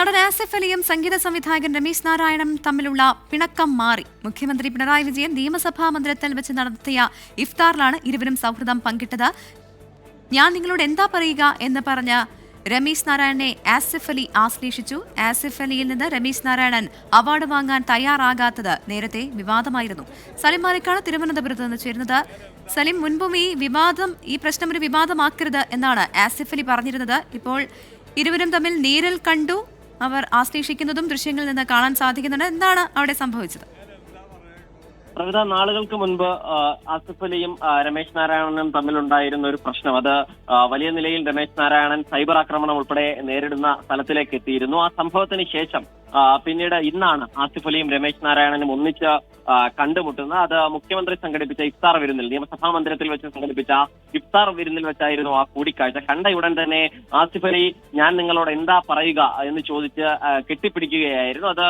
നടൻ ആസിഫ് അലിയും സംഗീത സംവിധായകൻ രമേശ് നാരായണനും തമ്മിലുള്ള പിണക്കം മാറി. മുഖ്യമന്ത്രി പിണറായി വിജയൻ നിയമസഭാ മന്ദിരത്തിൽ വെച്ച് നടത്തിയ ഇഫ്താറിലാണ് ഇരുവരും സൗഹൃദം പങ്കിട്ടത്. ഞാൻ നിങ്ങളോട് എന്താ പറയുക എന്ന് പറഞ്ഞ രമേശ് നാരായണനെ ആസിഫ് അലി ആശ്ലേഷിച്ചു. ആസിഫ് അലിയിൽ നിന്ന് രമേശ് നാരായണൻ അവാർഡ് വാങ്ങാൻ തയ്യാറാകാത്തത് നേരത്തെ വിവാദമായിരുന്നു. സലിം മാലിക്കാണ് തിരുവനന്തപുരത്ത് നിന്ന് ചേരുന്നത്. സലിം മുൻപും ഈ വിവാദം ഈ പ്രശ്നം ഒരു വിവാദമാക്കരുത് എന്നാണ് ആസിഫ് അലി പറഞ്ഞിരുന്നത്. ഇപ്പോൾ ഇരുവരും തമ്മിൽ നേരിൽ കണ്ടു. അവർ ആശ്ലേഷിക്കുന്നതും ദൃശ്യങ്ങളിൽ നിന്ന് കാണാൻ സാധിക്കുന്നുണ്ട്. എന്താണ് അവിടെ സംഭവിച്ചത്? പ്രവിത നാളുകൾക്ക് മുൻപ് ആസിഫ് അലിയും രമേശ് നാരായണനും തമ്മിലുണ്ടായിരുന്ന ഒരു പ്രശ്നം. അത് വലിയ നിലയിൽ രമേശ് നാരായണൻ സൈബർ ആക്രമണം ഉൾപ്പെടെ നേരിടുന്ന സ്ഥലത്തിലേക്ക് എത്തിയിരുന്നു. ആ സംഭവത്തിന് ശേഷം പിന്നീട് ഇന്നാണ് ആസിഫ് അലിയും രമേശ് നാരായണനും ഒന്നിച്ച് കണ്ടുമുട്ടുന്നത്. അത് മുഖ്യമന്ത്രി സംഘടിപ്പിച്ച ഇഫ്താർ വിരുന്നിൽ നിയമസഭാ മന്ദിരത്തിൽ വെച്ച് സംഘടിപ്പിച്ച ഇഫ്താർ വിരുന്നിൽ വെച്ചായിരുന്നു ആ കൂടിക്കാഴ്ച. കണ്ട ഉടൻ തന്നെ ആസിഫ് അലി ഞാൻ നിങ്ങളോട് എന്താ പറയുക എന്ന് ചോദിച്ച് കെട്ടിപ്പിടിക്കുകയായിരുന്നു. അത്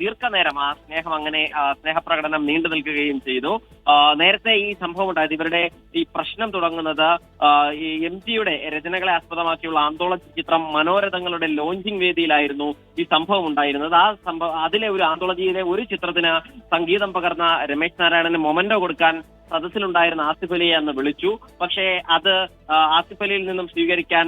ദീർഘനേരം ആ സ്നേഹം അങ്ങനെ സ്നേഹപ്രകടനം നീണ്ടു നിൽക്കുകയും ചെയ്തു. നേരത്തെ ഈ സംഭവം ഉണ്ടായത് ഇവരുടെ ഈ പ്രശ്നം തുടങ്ങുന്നത് ഈ എം ജിയുടെ രചനകളെ ആസ്പദമാക്കിയുള്ള ആന്തോളജി ചിത്രം മനോരഥങ്ങളുടെ ലോഞ്ചിങ് വേദിയിലായിരുന്നു ഈ സംഭവം ഉണ്ടായിരുന്നത്. ആ സംഭവം അതിലെ ഒരു ആന്തോളജിയിലെ ഒരു ചിത്രത്തിന് സംഗീതം പകർന്ന രമേശ് നാരായണന് മൊമെന്റോ കൊടുക്കാൻ സദസ്സിലുണ്ടായിരുന്ന ആസിഫ് അലിയെ അന്ന് വിളിച്ചു. പക്ഷേ അത് ആസിഫ് അലിയിൽ നിന്നും സ്വീകരിക്കാൻ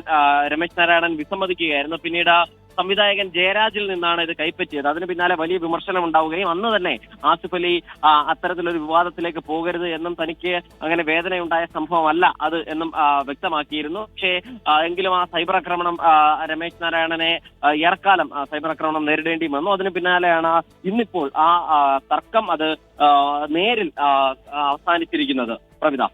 രമേശ് നാരായണൻ വിസമ്മതിക്കുകയായിരുന്നു. പിന്നീട് സംവിധായകൻ ജയരാജിൽ നിന്നാണ് ഇത് കൈപ്പറ്റിയത്. അതിന് പിന്നാലെ വലിയ വിമർശനം ഉണ്ടാവുകയും അന്ന് തന്നെ ആസിഫ് അലി അത്തരത്തിലൊരു വിവാദത്തിലേക്ക് പോകരുത് എന്നും തനിക്ക് അങ്ങനെ വേദനയുണ്ടായ സംഭവമല്ല അത് എന്നും വ്യക്തമാക്കിയിരുന്നു. പക്ഷേ എങ്കിലും ആ സൈബർ ആക്രമണം രമേശ് നാരായണനെ ഏറെക്കാലം സൈബർ ആക്രമണം നേരിടേണ്ടി വന്നു. അതിന് പിന്നാലെയാണ് ഇന്നിപ്പോൾ ആ തർക്കം അത് നേരിൽ അവസാനിച്ചിരിക്കുന്നത്. പ്രവിത